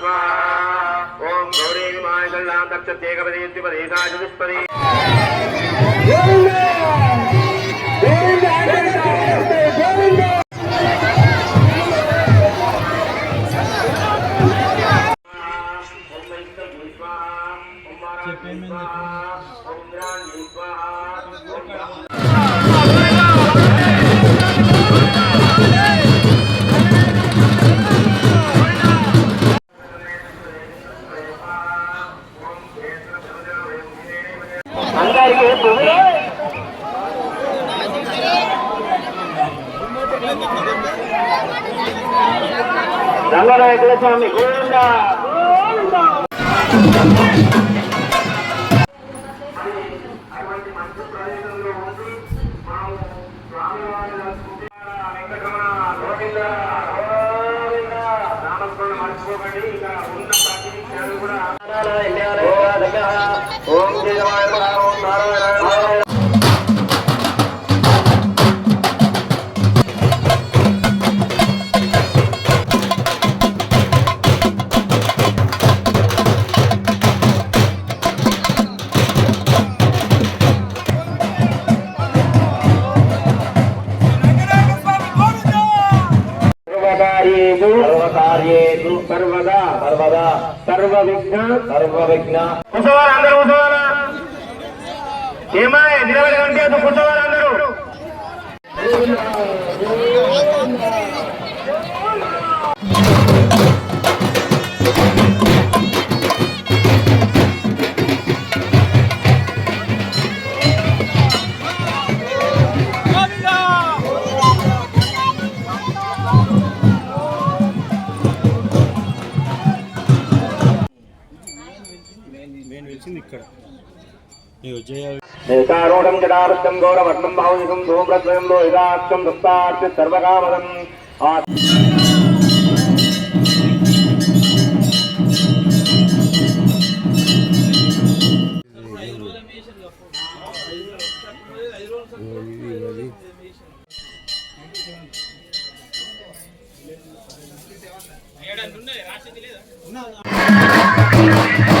स्वाहा ॐ गौरी मायकल्लां दक्षत्येकपदेत्युपदेशाजुष्पदे ॐ वैष्णवी स्वाहा ॐ वाराणसी स्वाहा ॐ நல்லராய குலசாமி கோவிந்தா. సర్వదా సర్వదా సర్వ విఘ్న సర్వ విఘ్న కూర్చోవాలి? అందరూ కూర్చోవాలా ఏమా నిలబడి అది కూర్చోవాలి అందరూ ఇక్కడ. నేతారూఢం జటార్థం గౌరవర్ణం భావయుగం ధూమ్రద్వయం లోహితాక్షం దస్తార్థ సర్వకామదం ఆ రంగనాయకుల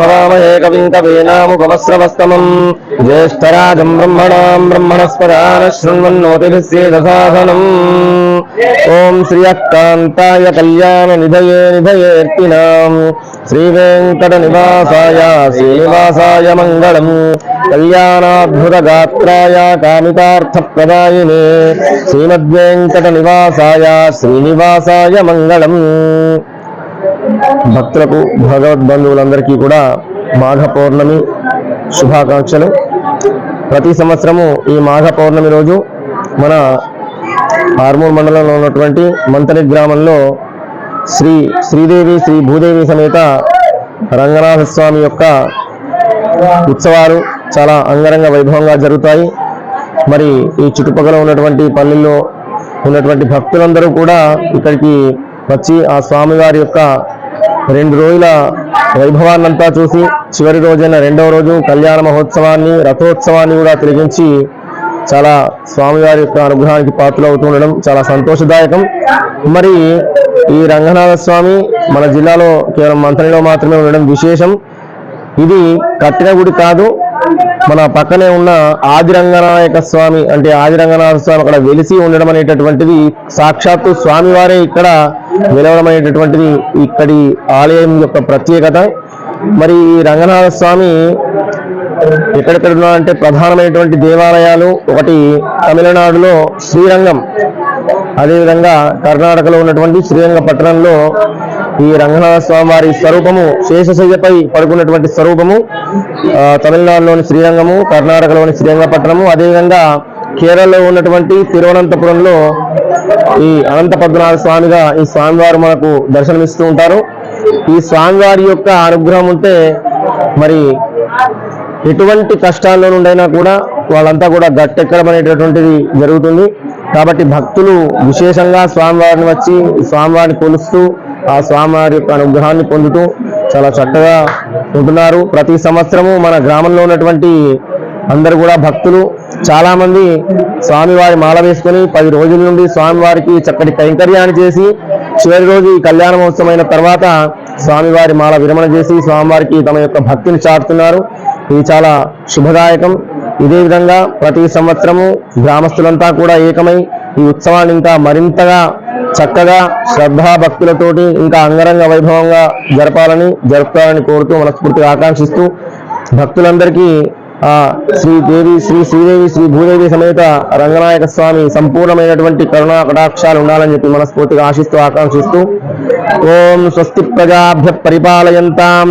హవామహే కవిం కవీనాముపవస్రవస్తమం జ్యేష్ఠరాజం బ్రహ్మణాం బ్రహ్మణస్పదాన శృణ్వన్నోతిభిస్సేదసాధనం ఓం శ్రియకాంతాయ కళ్యాణ నిధయే నిధయేర్తినాం శ్రీవేంకట నివాసాయ శ్రీనివాసాయ మంగళం కళ్యాణాద్భుత గాత్రాయ కామితార్థప్రదాయినే శ్రీమద్వేంకట నివాసాయ శ్రీనివాసాయ మంగళం భక్తులకు భగవద్బంధువులందరికీ కూడా మాఘ పౌర్ణమి శుభాకాంక్షలు. ప్రతి సంవత్సరము ఈ మాఘ పౌర్ణమి రోజు మన ఆర్మూర్ మండలంలో ఉన్నటువంటి మంతలి గ్రామంలో శ్రీ శ్రీదేవి శ్రీ భూదేవి సమేత రంగనాథ స్వామి యొక్క ఉత్సవాలు చాలా అంగరంగ వైభవంగా జరుగుతాయి. మరి ఈ చుట్టుపక్కల ఉన్నటువంటి పల్లెల్లో ఉన్నటువంటి భక్తులందరూ కూడా ఇక్కడికి వచ్చి ఆ స్వామివారి యొక్క రెండు రోజుల వైభవాన్నంతా చూసి చివరి రోజైన రెండవ రోజు కళ్యాణ మహోత్సవాన్ని రథోత్సవాన్ని కూడా తిరిగించి చాలా స్వామివారి యొక్క అనుగ్రహానికి పాత్రలు అవుతూ ఉండడం చాలా సంతోషదాయకం. మరి ఈ రంగనాథ స్వామి మన జిల్లాలో కేవలం మంత్రిలో మాత్రమే ఉండడం విశేషం. ఇది కట్టిన గుడి కాదు. మన పక్కనే ఉన్న ఆదిరంగనాయక స్వామి అంటే ఆది రంగనాథ స్వామి అక్కడ వెలిసి ఉండడం అనేటటువంటిది సాక్షాత్తు స్వామివారే ఇక్కడ వెలవడం అనేటటువంటిది ఇక్కడి ఆలయం యొక్క ప్రత్యేకత. మరి ఈ రంగనాథ స్వామి ఎక్కడెక్కడ ఉన్నాయంటే ప్రధానమైనటువంటి దేవాలయాలు ఒకటి తమిళనాడులో శ్రీరంగం. అదేవిధంగా కర్ణాటకలో ఉన్నటువంటి శ్రీరంగపట్టణంలో ఈ రంగనాథ స్వామి వారి స్వరూపము శేషశయ్యపై పడుకున్నటువంటి స్వరూపము తమిళనాడులోని శ్రీరంగము కర్ణాటకలోని శ్రీరంగపట్నము అదేవిధంగా కేరళలో ఉన్నటువంటి తిరువనంతపురంలో ఈ అనంత పద్మనాభ స్వామిగా ఈ స్వామివారు మనకు దర్శనమిస్తూ ఉంటారు. ఈ స్వామివారి యొక్క అనుగ్రహం ఉంటే మరి ఎటువంటి కష్టాల్లో నుండైనా కూడా వాళ్ళంతా కూడా గట్టెక్కడం అనేటటువంటిది జరుగుతుంది. కాబట్టి భక్తులు విశేషంగా స్వామివారిని వచ్చి స్వామివారిని కొలుస్తూ ఆ స్వామివారి యొక్క అనుగ్రహాన్ని పొందుతూ చాలా చక్కగా ఉంటున్నారు. ప్రతి సంవత్సరము మన గ్రామంలో ఉన్నటువంటి అందరు కూడా భక్తులు. చాలామంది స్వామివారి మాల వేసుకొని పది రోజుల నుండి స్వామివారికి చక్కటి కైంకర్యాన్ని చేసి చివరి రోజు ఈ కళ్యాణ మహోత్సవమైన తర్వాత స్వామివారి మాల విరమణ చేసి స్వామివారికి తమ యొక్క భక్తిని చాటుతున్నారు. ఇది చాలా శుభదాయకం. ఇదే విధంగా ప్రతి సంవత్సరము గ్రామస్తులంతా కూడా ఏకమై ఈ ఉత్సవాన్ని ఇంకా మరింతగా చక్కగా శ్రద్ధా భక్తులతోటి ఇంకా అంగరంగ వైభవంగా జరపాలని జరుపుతారని కోరుతూ మనస్ఫూర్తిగా ఆకాంక్షిస్తూ భక్తులందరికీ ఆ శ్రీ శ్రీ శ్రీదేవి శ్రీ భూదేవి సమేత రంగనాయక స్వామి సంపూర్ణమైనటువంటి కరుణా కటాక్షాలు ఉండాలని చెప్పి మనస్ఫూర్తిగా ఆశిస్తూ ఆకాంక్షిస్తూ ఓం స్వస్తి ప్రజాభ్య పరిపాలయంతాం.